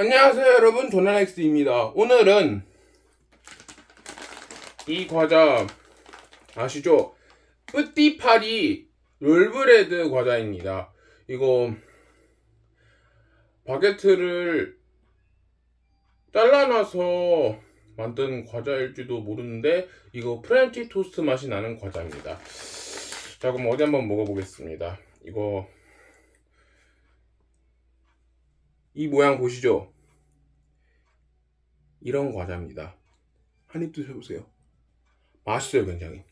안녕하세요 여러분. 도나엑스입니다. 오늘은 이 과자 아시죠? 뿌띠파리 롤브레드 과자입니다. 이거 바게트를 잘라놔서 만든 과자일지도 모르는데 이거 프렌치 토스트 맛이 나는 과자입니다. 자 그럼 어디 한번 먹어보겠습니다. 이거 이 모양 보시죠? 이런 과자입니다. 한 입 드셔보세요. 맛있어요, 굉장히.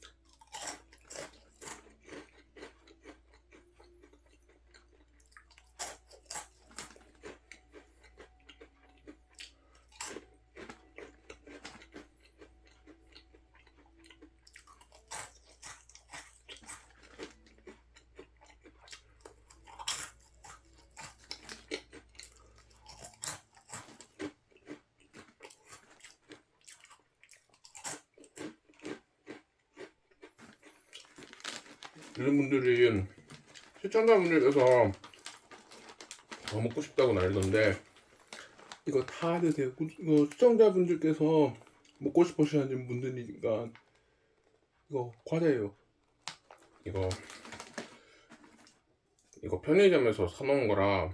이런 분들이 시청자분들께서 더 먹고 싶다고 난리던데 이거 다 드세요. 구- 이거 시청자분들께서 먹고 싶으시는 분들이니까 이거 과자예요. 이거 이거 편의점에서 사놓은 거라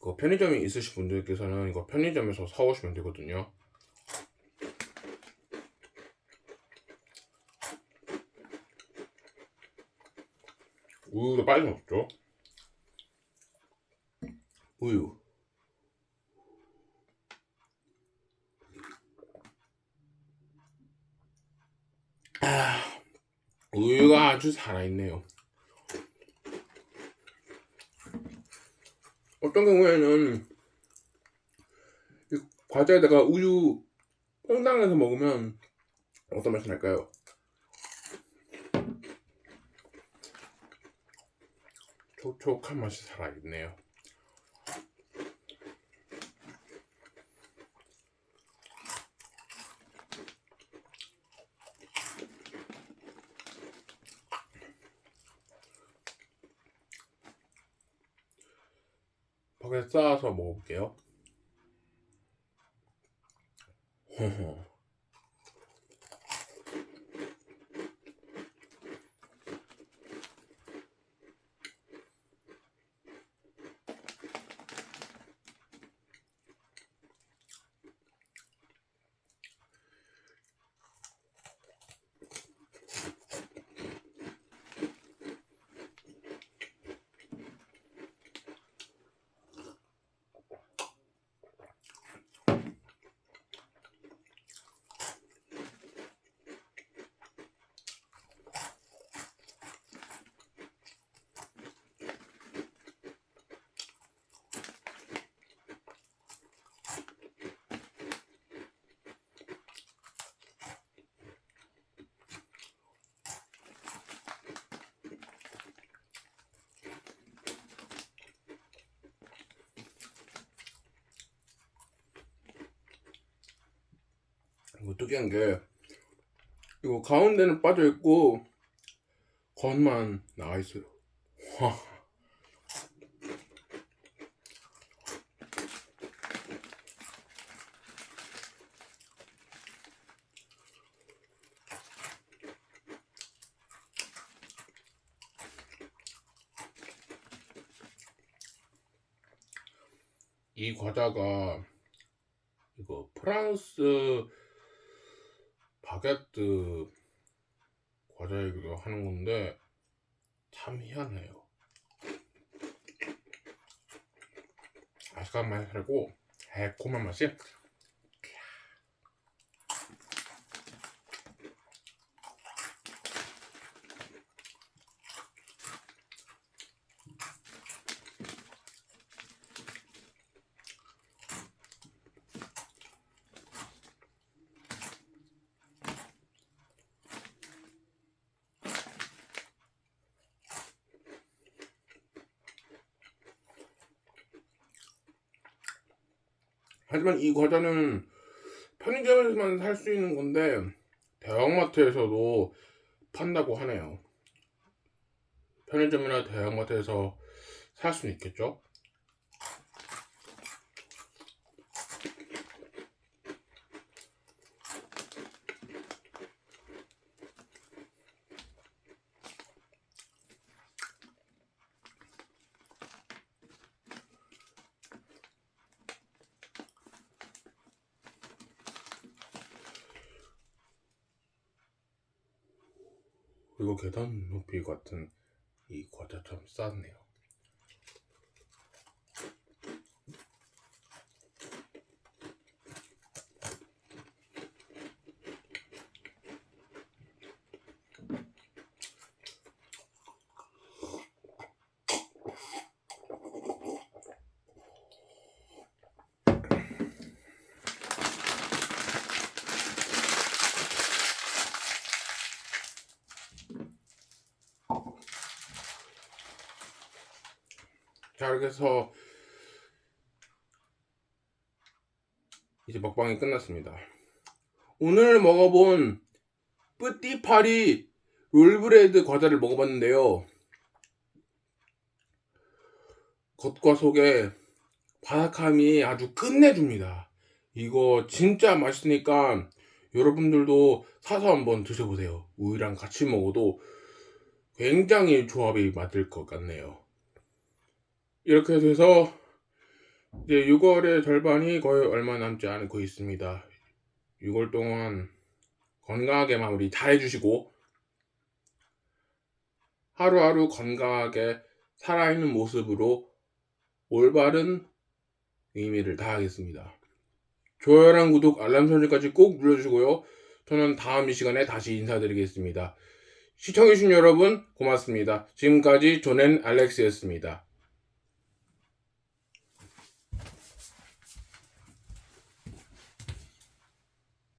그 편의점이 있으신 분들께서는 이거 편의점에서 사오시면 되거든요. 우유도 먹죠. 우유. 아, 우유가 아주 살아있네요. 어떤 경우에는 이 과자에다가 우유 퐁당해서 먹으면 어떤 맛이 날까요? 촉촉한 맛이 살아있네요. 벽에 쌓아서 먹어볼게요. 이거 특이한 게 이거 가운데는 빠져 있고 겉만 나와 있어요. 와. 이 과자가 이거 프랑스 바게트 과자이기도 하는 건데 참 희한해요. 아삭한 맛이 살고 달콤한 맛이 하지만 이 과자는 편의점에서만 살 수 있는 건데 대형마트에서도 판다고 하네요. 편의점이나 대형마트에서 살 수는 있겠죠? 그리고 계단 높이 같은 이 과자 참 쌌네요. 자 해서 이제 먹방이 끝났습니다. 오늘 먹어본 뿌띠파리 롤브레드 과자를 먹어봤는데요. 겉과 속에 바삭함이 아주 끝내줍니다. 이거 진짜 맛있으니까 여러분들도 사서 한번 드셔보세요. 우유랑 같이 먹어도 굉장히 조합이 맞을 것 같네요. 이렇게 돼서 이제 6월의 절반이 거의 얼마 남지 않고 있습니다. 6월 동안 건강하게 마무리 잘 해주시고 하루하루 건강하게 살아있는 모습으로 올바른 의미를 다하겠습니다. 좋아요랑 구독, 알람 설정까지 꼭 눌러주시고요. 저는 다음 이 시간에 다시 인사드리겠습니다. 시청해주신 여러분 고맙습니다. 지금까지 존앤 알렉스였습니다.